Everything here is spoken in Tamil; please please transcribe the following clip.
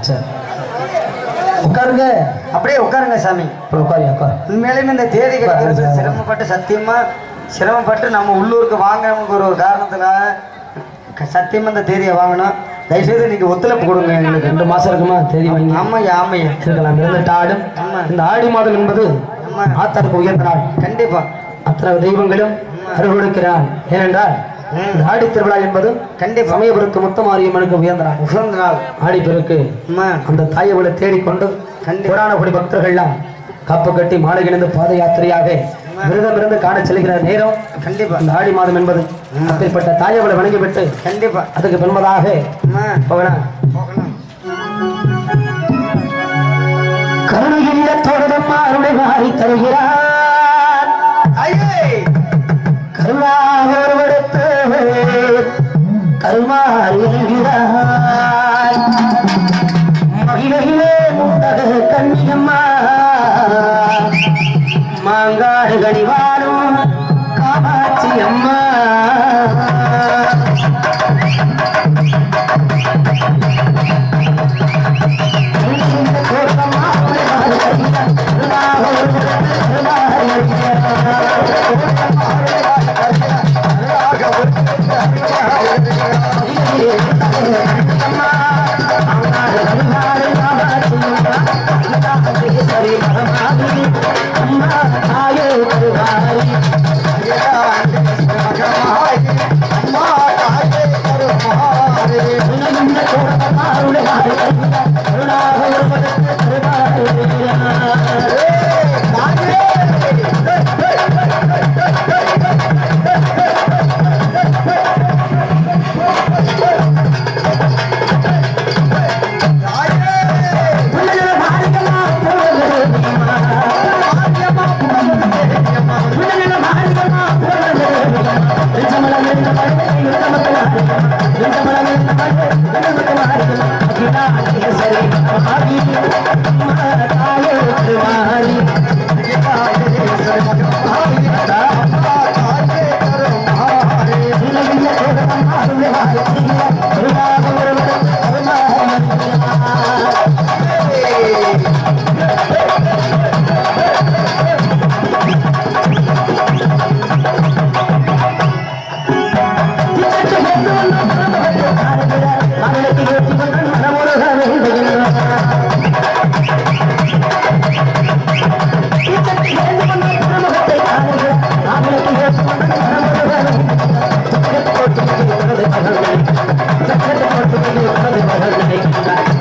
சரி. உட்காருங்க. அப்படியே உட்காருங்க சாமி. அப்புறம் உட்காரு உட்காரு. உண்மையிலுமே இந்த தேதி கிடைக்கிறது சிரமப்பட்டு சத்தியமா சிரமப்பட்டு நம்ம உள்ளூருக்கு வாங்கணுங்கிற ஒரு காரணத்துக்காக சத்தியமா இந்த தேதியை வாங்கணும். தயவுசெய்து நீங்க ஒத்துழைப்பு கொடுங்க எங்களுக்கு. ரெண்டு மாசம் இருக்குமா? தேதி வாங்கி. ஆமையா ஆமையா இருக்கலாம் இருந்துட்டு ஆடும். இந்த ஆடி மாதம் என்பது. ஆத்தாருக்கு உயர்ந்த நாள். கண்டிப்பா. அத்தனை தெய்வங்களும் அருள்கொடுக்கிறான் ஏனென்றால் ம். இந்த ஆடி திருவிழா என்பது கண்டிப்பா சமயபுரத்து முத்தமாரியம்மனுக்கு உயர்ந்த நாள் உகந்த நாள் ஆடி பெருக்கு அந்த தாயவளை தேடிக்கொண்டு. புராணப்படி பக்தர்கள்லாம் காப்பு கட்டி மாலை கிணந்து பாத யாத்திரையாக விரதம் இருந்து காண செல்கிற நேரம் கண்டிப்பா. அந்த ஆடி மாதம் என்பது. அப்படிப்பட்ட தாயவளை வணங்கிவிட்டு கண்டிப்பா. அதுக்கு பின்பதாக போகலாம். கருணையில்ல தொடரும் அருளை மாறி தருகிறார். கருணாக ஒருவடுத்து கருமாறி என்கிறார் மகிழையிலே முண்டக கண்ணியம்மா மாங்காடு கனிவா சரி